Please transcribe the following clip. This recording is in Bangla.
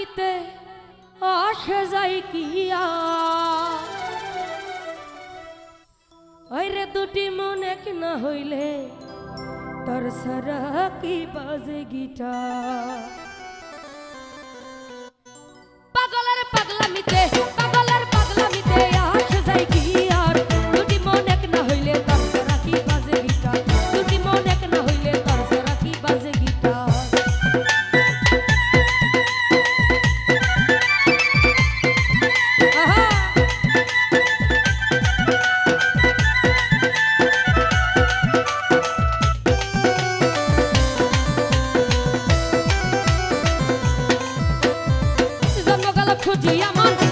পাগলামিতে আসে যাই কিয়া ওই রে দুটি মন এক না হইলে, তোর সারা কি বাজে গিটার? diamante.